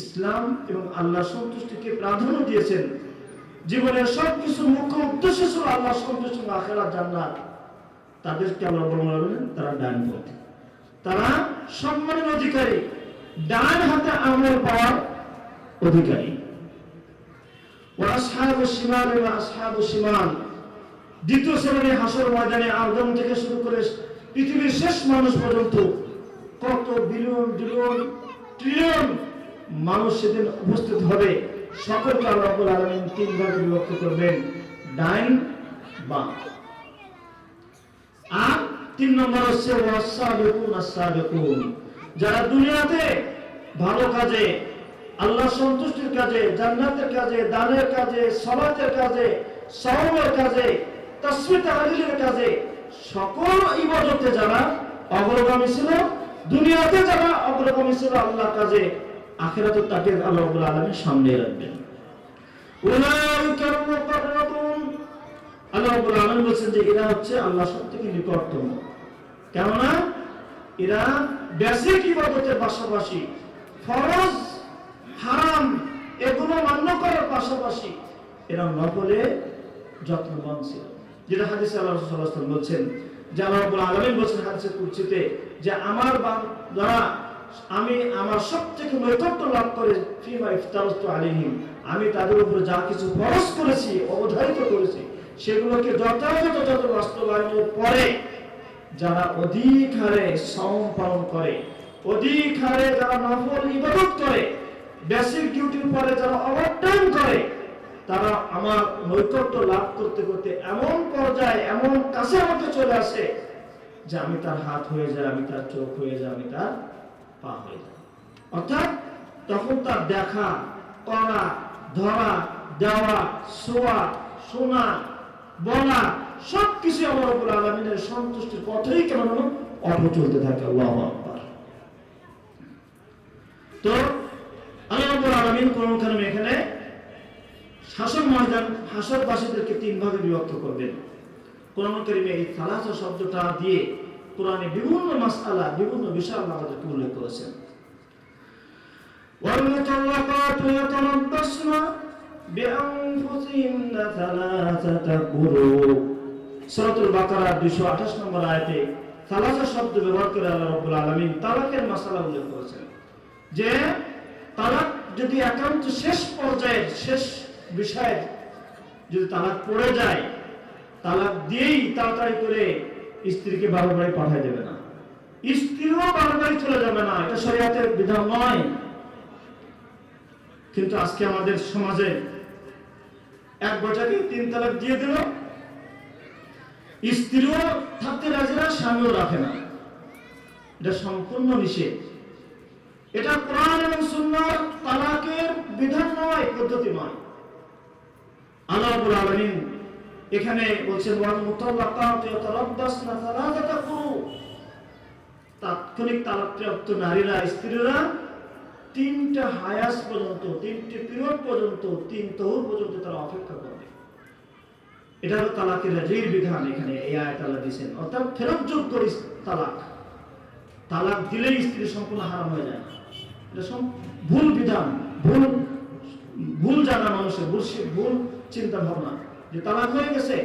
ইসলাম এবং আল্লাহ সন্তুষ্টিকে প্রাধান্য দিয়েছেন। জীবনের সবকিছু মুখ্য উদ্দেশ্য ছিল আল্লাহ সন্তুষ্ট আখেরা জান্নাত। তাদেরকে আল্লাহ বললেন তারা ডান পথে। তারা সম্মানের অধিকারী, ডান হাতে আমল পাওয়ার অধিকারী। দ্বিতীয় শ্রেণি হাসর ময়দানে আদম থেকে শুরু করে পৃথিবীর শেষ মানুষ পর্যন্ত কত বিলিয়ন বিলিয়ন, ট্রিলিয়ন মানুষ সেদিন উপস্থিত হবে। সকলকে আল্লাহ আলামিন তিন ভাগে বিভক্ত করবেন। ডাইন বাম আর তিন নম্বর হচ্ছে যারা দুনিয়াতে ভালো কাজে, আল্লাহ সন্তুষ্টির কাজে, জান্নাতের কাজে, দানের কাজে সলাতের কাজে, সওমের কাজে, তাসবিহ তাহলিলের কাজে, সকল ইবাদতে যারা অগ্রগামী ছিল, দুনিয়াতে যারা অগ্রগামী ছিল আল্লাহর কাজে আখিরাতে তাকে আল্লাহ আলামিন সামনে রাখবেন। রাব্বুল আলামিন যে হচ্ছে আল্লাহ নিকটতম। কেননা এরা পাশাপাশি ফরজ, হারাম এগুলো পাশাপাশি এরা নকলে যত্নবান ছিল। যেটা হাদিসে আল্লাহ বলছেন, যে আল্লাহ আলামিন বলছেন হাদিসে কুরসিতে যে আমার যারা আমি আমার সবথেকে নৈকট্য লাভ করে ফিমা ইফতারস্তু আলাইহিম, আমি তাদের উপরে যা কিছু ফরজ করেছি, অবধারিত করেছি, সেগুলোকে যথাযথ যত বাস্তবায়নের পরে যারা অধিক হারে সম পালন করে অধিক হারে যারা নফল ইবাদত করে বেসিক ডিউটির পরে যারা ওভারটাইম করে, তারা আমার নৈকট্য লাভ করতে করতে এমন পর্যায়ে, এমন কাছে আমাকে চলে আসে যে আমি তার হাত হয়ে যায় আমি তার চোখ হয়ে যায় আমি তার অর্থাৎ তখন তার দেখা, করা, ধরা, দেওয়া, শোয়া, শোনা, বলা, সবকিছু আমার উপর আলমিনের সন্তুষ্টির পথেই কেন অটো থাকে আল্লাহ আকবার। তো আল্লাহ আলামিন কোরআন এখানে শাসন ময়দান হাসরবাসীদেরকে তিন ভাগে বিভক্ত করবেন। কোরআন কারিমে এই সালাসা শব্দটা দিয়ে কোরআনে বিভিন্ন মাসআলা, বিভিন্ন বিষয় আল্লাহ উল্লেখ করেছেন। والمطلقات يتربصن بأنفسهن ثلاثة قروء সূরাতুল বাকারা 228 নম্বর আয়াতে সালাসা শব্দ ব্যবহার করে আল্লাহ রাব্বুল আলামিন তালাকের মাসালা উল্লেখ করেছেন যে তালাক যদি একান্ত শেষ পর্যায়ের শেষ বিষয়ে যদি তালাক পড়ে যায় তালাক দিয়েই তাড়াতাড়ি করে স্ত্রীকে বারো বাড়ি পাঠিয়ে দেবে না স্ত্রীও বারো বাড়ি চলে যাবে না এটা শরীয়তের বিধান নয় কিন্তু আজকে আমাদের সমাজে এক বছরকে তিন তালাক দিয়ে দিল। স্ত্রীও থাকতে রাজি না, স্বামীও রাখে না। এটা সম্পূর্ণ নিষেধ। এটা কোরআন এবং সুন্নাহর তালাকের বিধান নয়, পদ্ধতি নয়। আল্লাহ রাব্বুল আলামিন এখানে তাৎক্ষণিক তালাকপ্রাপ্ত নারীরা, স্ত্রীরা তিনটা হায়াস পর্যন্ত, তিনটি পিরিয়ড পর্যন্ত, তিন তহুর পর্যন্ত তারা অপেক্ষা করবে। এটা হলো তালাকের রাজির বিধান এখানে, এই দিয়েছেন। অর্থাৎ তালাক। তালাক দিলেই স্ত্রী সম্পূর্ণ হারাম হয়ে যায় এটা ভুল বিধান, ভুল ভুল জানা মানুষের, ভুল ভুল চিন্তা ভাবনা। যে তালাক হয়ে গেছে,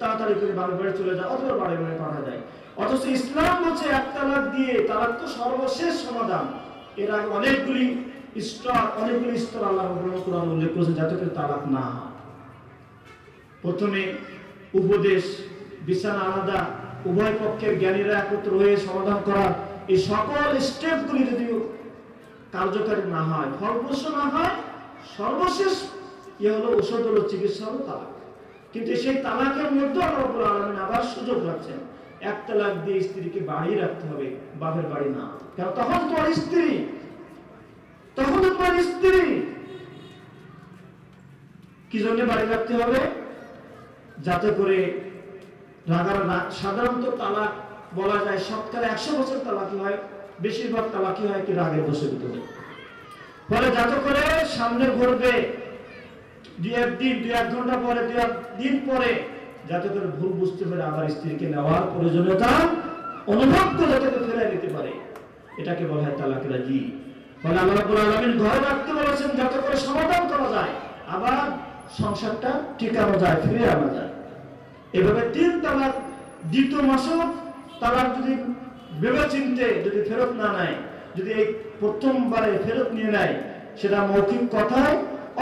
তাড়াতাড়ি করে বাড়ি বাড়ি চলে যায়, অথবা বাড়ি বাড়ি পাঠা যায়। অথচ ইসলাম বলছে, এক তালাক দিয়ে তালাক তো সর্বশেষ সমাধান। এর আগে অনেকগুলি অনেকগুলি স্তর আল্লাহ কোরআন উল্লেখ করেছেন, যাতে করে তালাক না প্রথমে উপদেশ, বিছানা আলাদা, উভয় পক্ষের জ্ঞানীরা একত্র হয়ে সমাধান করা এই সকল স্টেপগুলি যদি কার্যকারী না হয় ফলপ্রসূ না হয়, সর্বশেষ ইয়ে হলো ঔষধ হলো চিকিৎসা হলো তালাক। কিন্তু সেই তালাকের মধ্যে রাব্বুল আবার সুযোগ রাখছেন। এক তালাক দিয়ে স্ত্রীকে বাড়ি রাখতে হবে, বাপের বাড়ি না। কারণ তখন তোমার স্ত্রী, তখন তোমার স্ত্রী। কি জন্য বাড়ি রাখতে হবে? যাতে করে সাধারণত তালাক বলা যায় শতকরা একশো বছর তালাকি হয়, বেশিরভাগ তালাকি হয় কি রাগের বসে ভিতরে। ফলে যাতে করে সামনে ঘুরবে দুই একদিন দু এক ঘণ্টা পরে দু এক দিন পরে যাতে করে ভুল বুঝতে পারে আবার স্ত্রীকে নেওয়ার প্রয়োজনীয়তা অনুভব করে যাতে ফেরাই নিতে পারে। এটাকে বলা হয় তালাক রাজি। আল্লাহ রাব্বুল আলামিন ঘরে রাখতে বলেছেন, যাতে করে সমাধান করা যায়, আবার সংসারটা টিকানো যায়, ফিরে আনা যায়। এভাবে তিন তালাক, দ্বিতীয় মাসেও তালাক যদি ভেবে চিনতে যদি ফেরত না নেয়, যদি এই প্রথমবারে ফেরত নিয়ে নেয়, সেটা মৌখিক কথায়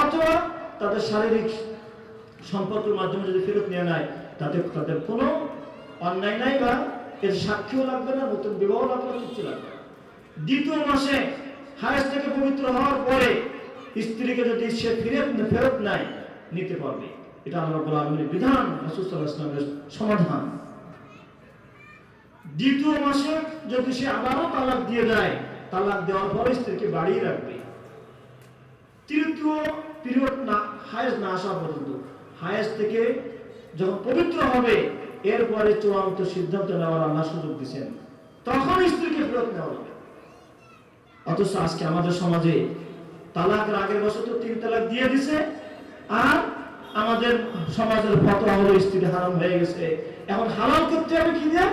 অথবা তাদের শারীরিক সম্পর্কের মাধ্যমে যদি ফেরত নিয়ে নেয়, তাতে তাদের কোনো অন্যায় নাই বা এর সাক্ষীও লাগবে না, নতুন বিবাহ লাগবে না কিছু লাগবে দ্বিতীয় মাসে হায়েস থেকে পবিত্র হওয়ার পরে স্ত্রীকে যদি সে ফিরে ফেরত নেয়, নিতে পারবে। এটা আল্লাহ রাব্বুল আলামিনের বিধান আলাইহি ওয়াসাল্লামের সমাধান। দ্বিতীয় মাসে যদি সে আবারও তালাক দিয়ে দেয়, তালাক দেওয়ার পরে স্ত্রীকে বাড়িয়ে রাখবে। তৃতীয় পিরিয়ড না হায়েস না আসা পর্যন্ত হায়েস থেকে যখন পবিত্র হবে, এরপরে চূড়ান্ত সিদ্ধান্ত নেওয়ার আল্লাহ সুযোগ দিচ্ছেন তখন স্ত্রীকে ফেরত নেওয়া হবে। অথচ আজকে আমাদের সমাজে তালাকের আগের বছর তো তিন তালাক দিয়ে দিছে, আর আমাদের সমাজের ফতোয়া হলো স্ত্রী হারাম হয়ে গেছে। এখন হারাম করতে হবে কি দিয়ে?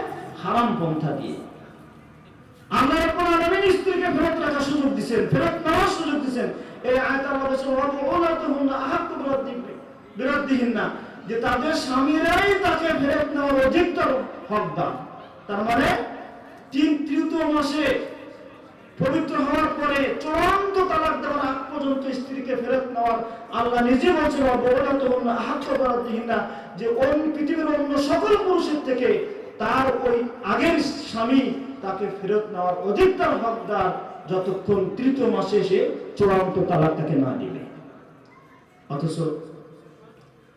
হারাম পন্থা দিয়ে। আল্লাহ রাব্বুল আলামিন স্ত্রীকে ফেরত রাখার সুযোগ দিবেন ফেরত নেওয়ার সুযোগ দিবেন এই আয়াত বলেছেন ওয়া বুলাতুহুন্না আহাক্কু বিরাদ্দিহি না, যে তাদের স্বামীরাই তাকে ফেরত নেওয়ার অধিকতর হকদার। তার মানে তিন তৃতীয় মাসে পবিত্র হওয়ার পরে চূড়ান্ত তালাক দেওয়ার আগ পর্যন্ত স্ত্রীকে ফেরত নেওয়ার আল্লাহ নিজে বলছেন অবগত আহাত্য করার না, যে অন্য পৃথিবীর অন্য সকল পুরুষের থেকে তার ওই আগের স্বামী তাকে ফেরত নেওয়ার অধিকতর হকদার যতক্ষণ তৃতীয় মাসে এসে চূড়ান্ত তালাক তাকে না দিবে। অথচ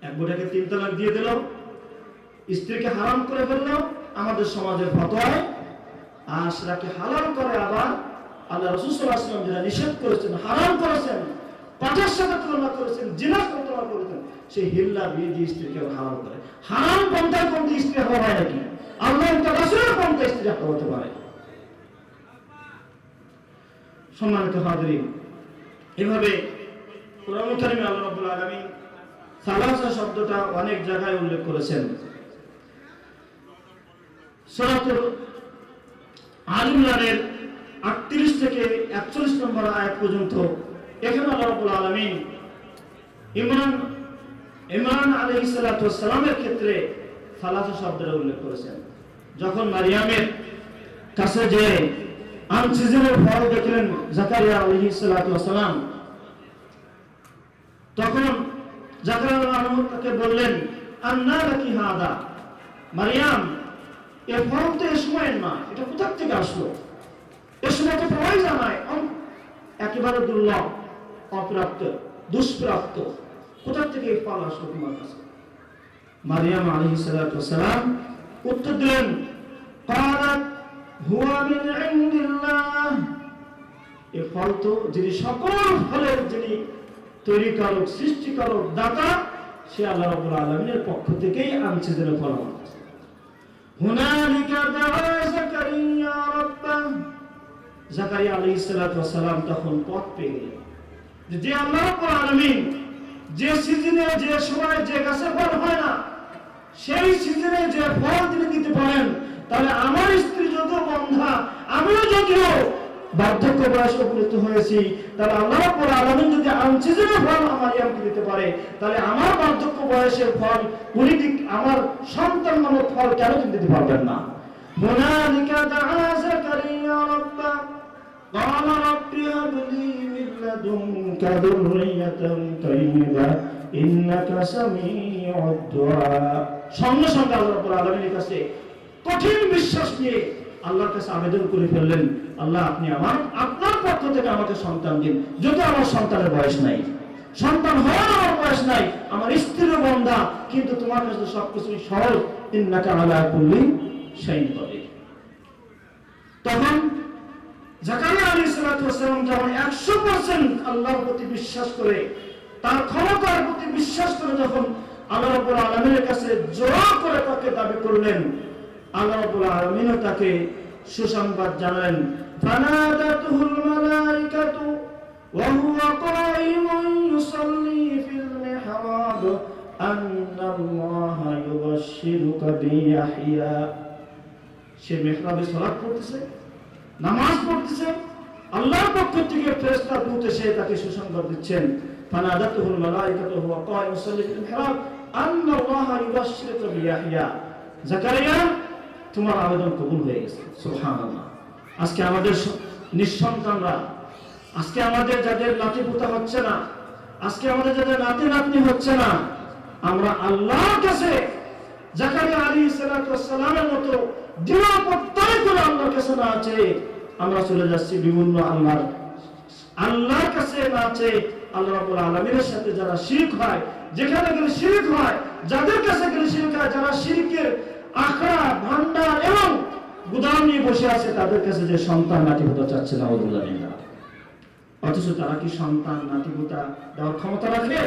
এক বুড়াকে তিন তালাক দিয়ে দিল স্ত্রীকে হারাম করে ফেলল আমাদের সমাজের ফতোয়ায় আর সেটাকে হালাল করে আবার আল্লাহ আসলাম যেটা নিষেধ করেছেন, হারাম করেছেন পাঠের সাথে তুলনা করেছেন, জিনার সাথে তুলনা করেছেন, সেই হিল্লা বিয়ে দিয়ে স্ত্রীকে হারাম করে। হারাম পন্থায় পন্থী স্ত্রী হওয়া হয় নাকি? আল্লাহ রাসূলের পন্থায় স্ত্রী হারা হতে পারে। সম্মানিত হাজরিন, এভাবে কোরআন আল্লাহ রাব্বুল আলামিন সালাসা শব্দটা অনেক জায়গায় উল্লেখ করেছেন। সূরাতুল আল 38 থেকে 41 নম্বর আয়াত পর্যন্ত এখানে আল্লাহ রাব্বুল আলামিন ইমরান ইমরান আলাইহিস সালাতু ওয়াস সালামের ক্ষেত্রে সালাসা শব্দটা উল্লেখ করেছেন। যখন মারিয়ামের কাছে যে আনসিজনের ফল দেখলেন জাকারিয়া সালাতু তখন জাকারিয়া আলাইহিস তাকে বললেন আন্না লাকি হাদা মারিয়াম এ ফল তো এ সময়ের না এটা কোথা থেকে আসলো এ সময় তো সবাই জানায় অন- একেবারে দুর্লভ অপ্রাপ্ত দুষ্প্রাপ্ত কোথা থেকে এই ফল আসলো তোমার কাছে মারিয়াম আলাইহিস সালাতু ওয়াস সালাম উত্তর দিলেন قالت হুয়া মিন ইনদিল্লাহ এ ফল তো যিনি সকল ফলের যিনি তৈরিকারক সৃষ্টিকারক দাতা, সে আল্লাহ রাব্বুল আলামিনের পক্ষ থেকেই আনছে যেন ফল আমার কাছে। হুনালিকা দাআ জাকারিয়া রাব্বাহ জাকারিয়া আলাইহিস সালাতু ওয়াস সালাম তখন পথ পেয়ে যে যে সিজনে, যে সময় যে হয় না, সেই সিজনে যে দিতে পারেন, তাহলে আমার স্ত্রী যত বন্ধা, আমিও যদিও বার্ধক্য বয়স উপনীত হয়েছি তাহলে আল্লাহ রাব্বুল আলামিন যদি আনসিজনে ফল আমার ইয়ামকে দিতে পারে তাহলে আমার বার্ধক্য বয়সের ফল উনি দিক- আমার সন্তান নামক ফল কেন তিনি দিতে পারবেন না হুনালিকা দাআ জাকারিয়া রাব্বাহ قال رب هب لي من لدنك ذرية طيبة إنك سميع الدعاء সঙ্গে সঙ্গে আল্লাহ রাব্বুল আলামিনের কাছে কঠিন বিশ্বাস নিয়ে আল্লাহর কাছে আবেদন করে ফেললেন, আল্লাহ, আপনি আমার, আপনার পক্ষ থেকে আমাকে সন্তান দিন। যদি আমার সন্তানের বয়স নাই, সন্তান হওয়ার আমার বয়স নাই, আমার স্ত্রীর বন্ধা, কিন্তু তোমার কাছে আলা তখন জাকারিয়া ওয়াসসালাম যখন 100% আল্লাহর প্রতি বিশ্বাস করে, তার ক্ষমতার প্রতি বিশ্বাস করে যখন আল্লাহ আলামিনের কাছে জোর করে তাকে দাবি করলেন আল্লাহ তাকে সুসংবাদ জানালেন। ওয়া সে মেহরাবে সালাত পড়তেছে, নামাজ পড়তেছে, আল্লাহর পক্ষ থেকে ফেরেশতা দূত তাকে সুসংবাদ দিচ্ছেন। ফানাদাতুহুল মালাইকাতু হুয়া কায়িমুন ইউসাল্লি ফিল মিহরাব আন্না আল্লাহা ইউবাশশিরুকা বিয়াহইয়া জাকারিয়া তোমার আবেদন কবুল হয়ে গেছে। আজকে আমাদের নিঃসন্তানরা, আজকে আমাদের যাদের নাতি পুতা হচ্ছে না, আজকে আমাদের যাদের নাতি নাতনি হচ্ছে না, আমরা আল্লাহর কাছে আলী মতো দৃঢ় প্রত্যয় করে আল্লাহর কাছে না আছে আমরা চলে যাচ্ছি বিভিন্ন আল্লাহর আল্লাহর কাছে না আছে আল্লাহ সাথে যারা শিরক হয়, যেখানে গেলে শিরক হয়, যাদের কাছে গেলে শিরক হয়, যারা শিরকের আখড়া ভান্ডার এবং গুদাম নিয়ে বসে আছে তাদের কাছে যে সন্তান নাতি হতে চাচ্ছে না ওদুল্লাহ অথচ তারা কি সন্তান নাতিপুতা দেওয়ার ক্ষমতা রাখে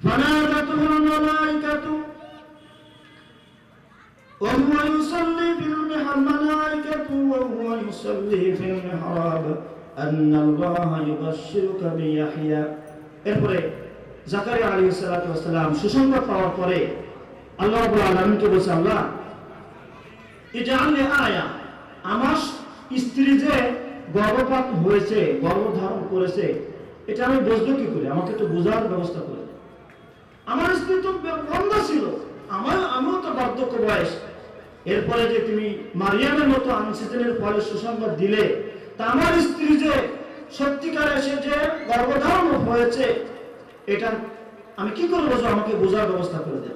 فنادته الملائكة وهو يصلي في الملائكة وهو يصلي في المحراب أن الله يبشرك بيحيى এরপরে জাকারিয়া আলাইহিস সালাতু ওয়াস সালাম সুসংবাদ পাওয়ার পরে আল্লাহ রাব্বুল আলামিনকে বলছে, আল্লাহ ইজআলনি আয়া, আমার স্ত্রী যে গর্ভপাত হয়েছে, গর্ভধারণ করেছে, এটা আমি বুঝব কি করে? আমাকে তো বোঝার ব্যবস্থা করে আমার স্ত্রী তো বন্ধ ছিল, আমার, আমিও তো বার্ধক্য বয়স। এরপরে যে তুমি মারিয়ামের মতো আনসিজনের ফলে সুসংবাদ দিলে, তা আমার স্ত্রী যে সত্যিকার এসে যে গর্ভধারণ হয়েছে, এটা আমি কি করে বুঝব? আমাকে বোঝার ব্যবস্থা করে দেন।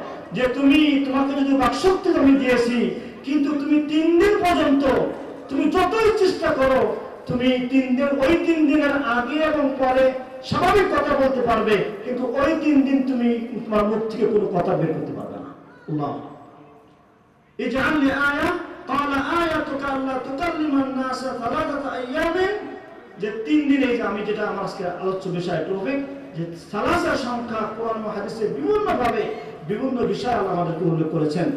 যে তুমি তোমাকে যদি বাকশক্তি আমি দিয়েছি কিন্তু তুমি তিন দিন পর্যন্ত তুমি যতই চেষ্টা করো তুমি তিন দিন ওই তিন দিনের আগে এবং পরে স্বাভাবিক কথা বলতে পারবে কিন্তু ওই তিন দিন তুমি তোমার মুখ থেকে কোনো কথা বের করতে পারবে না আল্লাহ اجعل لي آية قال آيتك ألا تكلم الناس ثلاثة أيام যে তিন দিনে যে আমি যেটা আমার আজকে আলোচ্য বিষয় টপিক যে সালাসা সংখ্যা কোরআন ও হাদিসে বিভিন্ন ভাবে বিভিন্ন বিষয় আল্লাহ আমাদেরকে উল্লেখ করেছেন।